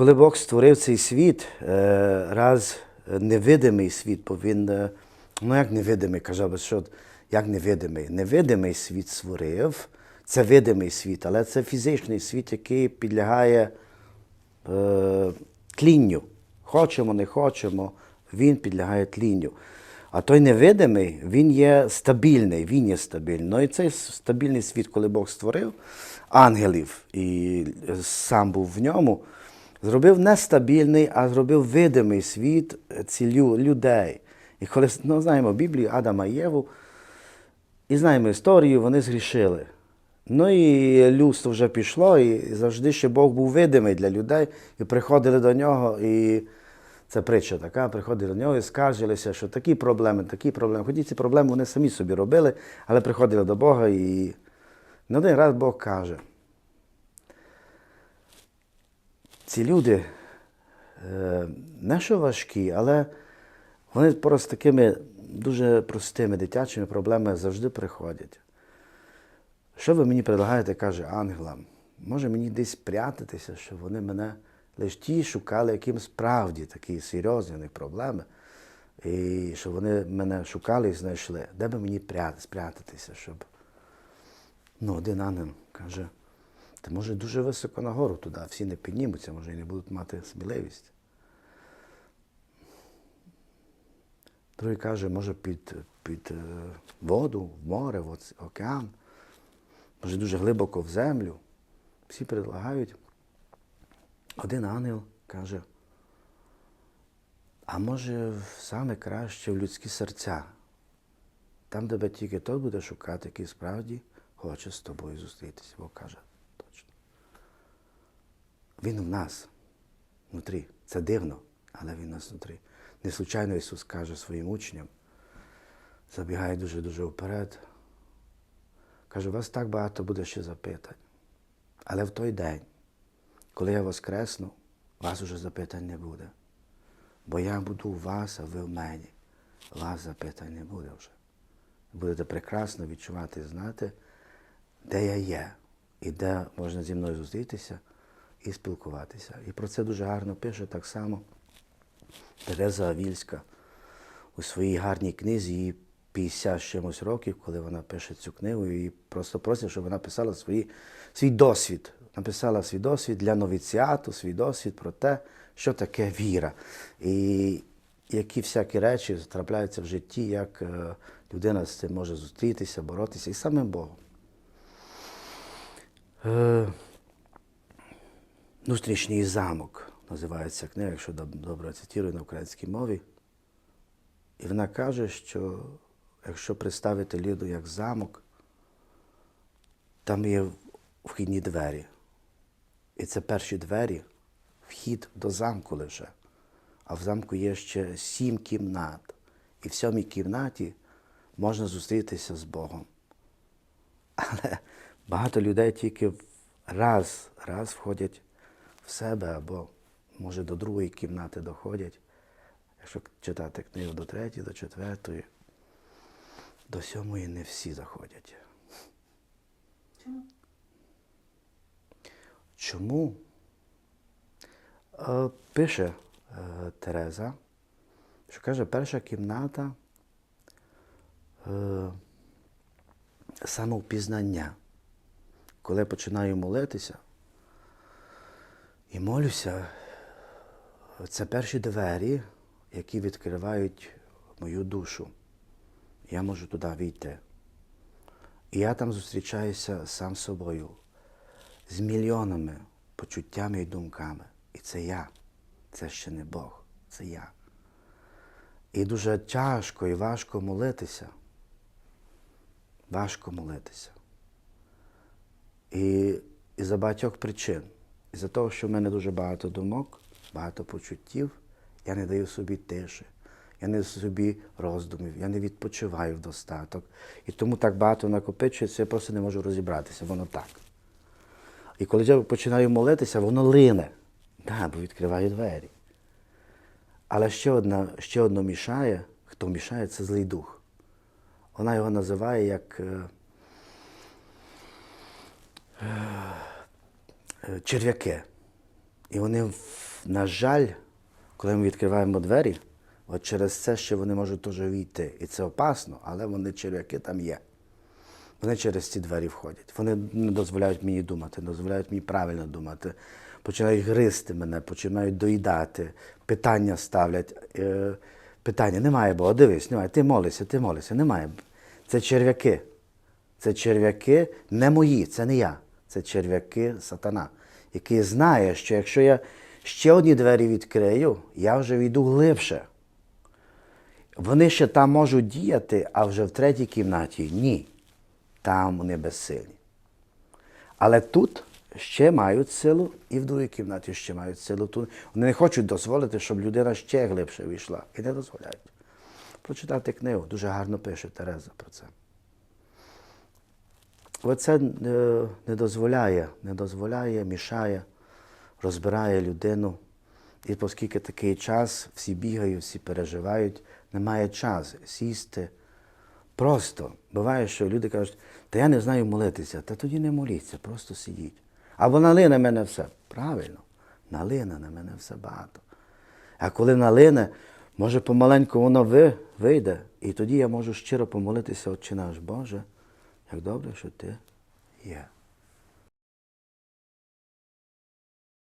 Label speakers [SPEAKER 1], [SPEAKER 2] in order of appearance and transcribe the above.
[SPEAKER 1] Коли Бог створив цей світ, е, раз невидимий світ, бо е, ну як невидимий, казав що як невидимий? Невидимий світ створив, це видимий світ, але це фізичний світ, який підлягає е, тлінню. Хочемо, не хочемо, він підлягає тлінню. А той невидимий, він є стабільний, він є стабільний. Ну і цей стабільний світ, коли Бог створив ангелів і сам був в ньому, зробив нестабільний, а зробив видимий світ цілю людей. І коли ну, знаємо Біблію Адама і Єву, і знаємо історію, вони згрішили. Ну і людство вже пішло, і завжди ще Бог був видимий для людей, і приходили до нього, і це притча така, приходили до нього і скаржилися, що такі проблеми, такі проблеми. Хоч ці проблеми вони самі собі робили, але приходили до Бога і на один раз Бог каже. Ці люди е, не що важкі, але вони просто такими дуже простими дитячими проблемами завжди приходять. Що ви мені предлагаєте, каже ангелам? Може мені десь прятатися, щоб вони мене лише ті шукали, яким справді такі серйозні у них проблеми. І щоб вони мене шукали і знайшли. Де би мені спрятатися, щоб. Ну, один ангел каже, ти може дуже високо нагору туди, всі не піднімуться, може і не будуть мати сміливість. Другий каже, може під, під е, воду, в море, в океан, може дуже глибоко в землю. Всі предлагають. Один ангел каже, а може саме краще в людські серця, там, де тільки той буде шукати, який справді хоче з тобою зустрітися. Бог каже. Він в нас внутрі. Це дивно, але він в нас внутрі. Не случайно Ісус каже своїм учням, забігає дуже-дуже вперед. Каже, у вас так багато буде ще запитань. Але в той день, коли я воскресну, вас уже запитань не буде. Бо я буду у вас, а ви в мені. Вас запитань не буде вже. Будете прекрасно відчувати, і знати, де я є, і де можна зі мною зустрітися і спілкуватися. І про це дуже гарно пише так само Тереза Авільська у своїй гарній книзі, їй 50 з чимось років, коли вона пише цю книгу, і просто просять, щоб вона писала свої, свій досвід. Написала свій досвід для новіціату, свій досвід про те, що таке віра. І які всякі речі трапляються в житті, як е, людина з цим може зустрітися, боротися і самим Богом. Внутрішній замок називається книга, якщо добре цитую на українській мові. І вона каже, що якщо представити Ліду як замок, там є вхідні двері. І це перші двері, вхід до замку лише. А в замку є ще сім кімнат. І в сьомій кімнаті можна зустрітися з Богом. Але багато людей тільки раз, раз входять в себе або, може, до другої кімнати доходять. Якщо читати книгу до третьої, до четвертої, до сьомої не всі заходять.
[SPEAKER 2] Чому?
[SPEAKER 1] Чому? Е, Пише е, Тереза, що каже, перша кімната е, самовпізнання. Коли починаю молитися і молюся, це перші двері, які відкривають мою душу. Я можу туди війти. І я там зустрічаюся сам собою з мільйонами почуттями і думками. І це я. Це ще не Бог, це я. І дуже тяжко і важко молитися. Важко молитися. І, і за багатьох причин. І за того, що в мене дуже багато думок, багато почуттів, я не даю собі тиші, я не собі роздумів, я не відпочиваю в достаток. І тому так багато накопичується, я просто не можу розібратися, воно так. І коли я починаю молитися, воно лине. Да, бо відкриваю двері. Але ще одна, ще одно мішає, хто мішає, це злий дух. Вона його називає як е, черв'яки. І вони на жаль, коли ми відкриваємо двері, от через це ще вони можуть теж війти. І це опасно, але вони черв'яки там є. Вони через ці двері входять. Вони не дозволяють мені думати, не дозволяють мені правильно думати. Починають гризти мене, починають доїдати, питання ставлять. Е, питання немає Бога, дивись, немає. Ти молишся, ти молишся, немає. Це черв'яки. Це черв'яки не мої, це не я. Це черв'яки сатана, який знає, що якщо я ще одні двері відкрию, я вже війду глибше. Вони ще там можуть діяти, а вже в третій кімнаті ні. Там вони безсильні. Але тут ще мають силу, і в другій кімнаті ще мають силу. Тут вони не хочуть дозволити, щоб людина ще глибше війшла. І не дозволяють. Прочитати книгу, дуже гарно пише Тереза про це. Оце е, не дозволяє, не дозволяє, мішає, розбирає людину. І оскільки такий час, всі бігають, всі переживають, немає часу сісти. Просто буває, що люди кажуть, та я не знаю молитися, та тоді не моліться, просто сидіть. Або налине на мене все. Правильно, налине на мене все багато. А коли налине, може помаленьку воно вийде, і тоді я можу щиро помолитися, Отче наш Боже, як добре, що ти є.